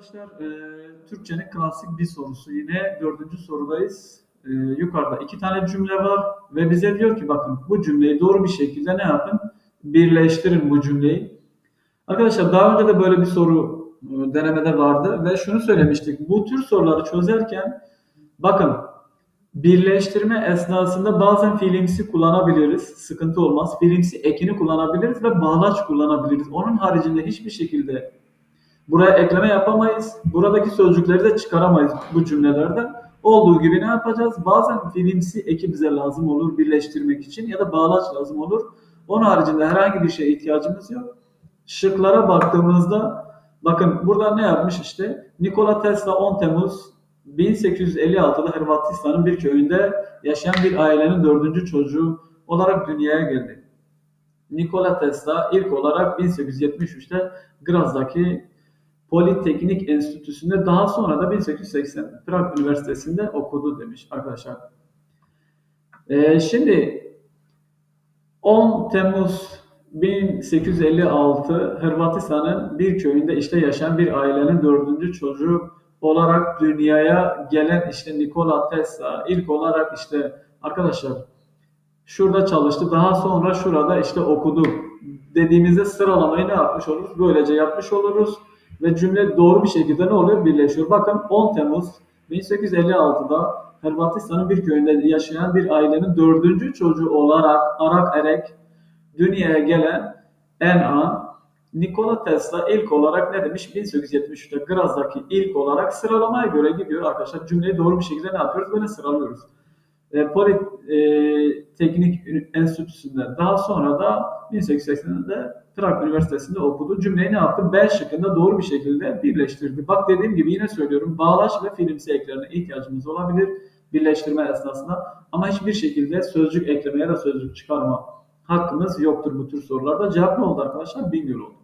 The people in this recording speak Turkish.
Arkadaşlar e, Türkçenin klasik bir sorusu. Yine dördüncü sorudayız. E, yukarıda iki tane cümle var ve bize diyor ki bakın bu cümleyi doğru bir şekilde ne yapın? Birleştirin bu cümleyi. Arkadaşlar daha önce de böyle bir soru e, denemede vardı ve şunu söylemiştik. Bu tür soruları çözerken bakın birleştirme esnasında bazen fiilimsi kullanabiliriz. Sıkıntı olmaz. Fiilimsi ekini kullanabiliriz ve bağlaç kullanabiliriz. Onun haricinde hiçbir şekilde Buraya ekleme yapamayız. Buradaki sözcükleri de çıkaramayız bu cümlelerden. Olduğu gibi ne yapacağız? Bazen fiilimsi eki bize lazım olur birleştirmek için ya da bağlaç lazım olur. Onun haricinde herhangi bir şeye ihtiyacımız yok. Şıklara baktığımızda bakın burada ne yapmış işte Nikola Tesla 10 Temmuz 1856'da Hırvatistan'ın bir köyünde yaşayan bir ailenin dördüncü çocuğu olarak dünyaya geldi. Nikola Tesla ilk olarak 1873'te Graz'daki Politeknik Enstitüsü'nde daha sonra da 1880 Prag Üniversitesi'nde okudu demiş arkadaşlar. Ee, şimdi 10 Temmuz 1856 Hırvatistan'ın bir köyünde işte yaşayan bir ailenin dördüncü çocuğu olarak dünyaya gelen işte Nikola Tesla ilk olarak işte arkadaşlar şurada çalıştı daha sonra şurada işte okudu dediğimizde sıralamayı ne yapmış oluruz? Böylece yapmış oluruz ve cümle doğru bir şekilde ne oluyor? Birleşiyor. Bakın 10 Temmuz 1856'da Hırvatistan'ın bir köyünde yaşayan bir ailenin dördüncü çocuğu olarak Arak Erek dünyaya gelen en an Nikola Tesla ilk olarak ne demiş? 1873'te Graz'daki ilk olarak sıralamaya göre gidiyor arkadaşlar. Cümleyi doğru bir şekilde ne yapıyoruz? Böyle sıralıyoruz. E, Politeknik e, Enstitüsü'nde daha sonra da 1880'de Trak Üniversitesi'nde okudu. Cümleyi ne yaptı? B şıkkında doğru bir şekilde birleştirdi. Bak dediğim gibi yine söylüyorum. Bağlaç ve filmsi eklerine ihtiyacımız olabilir birleştirme esnasında. Ama hiçbir şekilde sözcük eklemeye ya da sözcük çıkarma hakkımız yoktur bu tür sorularda. Cevap ne oldu arkadaşlar? Bingöl oldu.